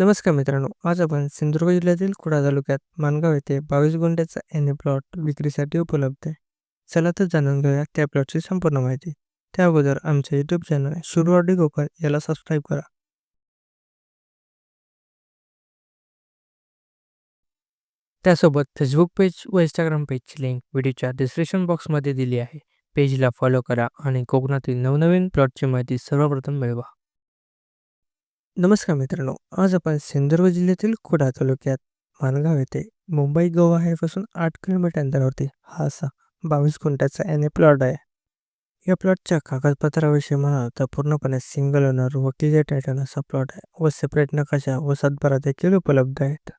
नमस्कार मित्रांनो आज आपण सिंधुदुर्ग जिल्ह्यातील कुडा तालुक्यात मानगाव येथे बावीस गुंठ्याचा एन प्लॉट विक्रीसाठी उपलब्ध आहे. चला तर जाणून घेऊया त्या प्लॉटची संपूर्ण माहिती. त्या अगोदर आमचे यूट्यूब चॅनल सुरवाडी गोकर याला सबस्क्राईब करा. त्यासोबत फेसबुक पेज व इंस्टाग्राम पेजची लिंक व्हिडिओच्या डिस्क्रिप्शन बॉक्समध्ये दिली आहे. पेजला फॉलो करा आणि कोकणातील नवनवीन प्लॉटची माहिती सर्वप्रथम मिळवा. नमस्कार मित्रांनो आज आपण सिंधुदुर्ग जिल्ह्यातील कुडा तालुक्यात मानगाव येथे मुंबई गोवा हायपासून आठ किलोमीटर अंतरावरती हा असा बावीस गुंठ्याचा एन ए प्लॉट आहे. या प्लॉटच्या कागदपत्राविषयी म्हणाल तर पूर्णपणे सिंगल ओनर व क्लिअर टायटन असा प्लॉट आहे व सेपरेट नकाशा व सातबारा देखील उपलब्ध आहेत.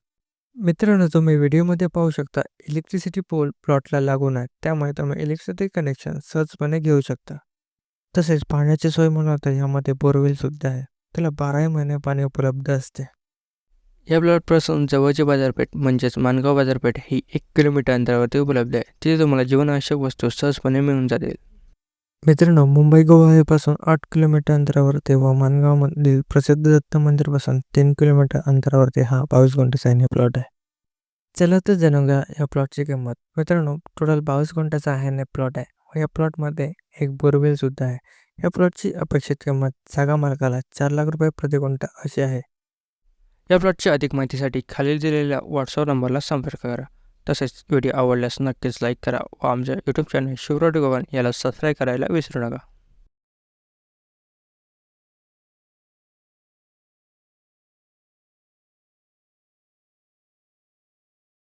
मित्रांनो तुम्ही व्हिडिओमध्ये पाहू शकता इलेक्ट्रिसिटी पोल प्लॉटला लागून आहे त्यामुळे तुम्ही इलेक्ट्रिसिटी कनेक्शन सहजपणे घेऊ शकता. तसेच पाण्याची सोय म्हणाल तर यामध्ये बोरवेल सुद्धा आहे. त्याला बाराही महिने पाणी उपलब्ध असते. या प्लॉटपासून जवळची बाजारपेठ म्हणजेच मानगाव बाजारपेठ ही एक किलोमीटर अंतरावरती उपलब्ध आहे. तिथे तुम्हाला जीवनावश्यक वस्तू सहजपणे मिळून जातील. मित्रांनो मुंबई गोवा आठ किलोमीटर अंतरावरती व मानगावमधील प्रसिद्ध दत्त मंदिरपासून तीन किलोमीटर अंतरावरती हा बावीस गुंठ्याचा एन प्लॉट आहे. चला तर जाणून घ्या या प्लॉटची किंमत. मित्रांनो टोटल बावीस गुंठ्याचा हा प्लॉट आहे व या प्लॉटमध्ये एक बोरवेल सुद्धा आहे. या प्लॉटची अपेक्षित किंमत जागा मालकाला चार लाख रुपये प्रति अशी आहे. या प्लॉटची अधिक माहितीसाठी खालील दिलेल्या व्हॉट्सअप नंबरला संपर्क करा. तसेच व्हिडिओ आवडल्यास नक्कीच लाईक करा व आमच्या यूट्यूब चॅनल शिवराटी गोवन याला सबस्क्राईब करायला विसरू नका.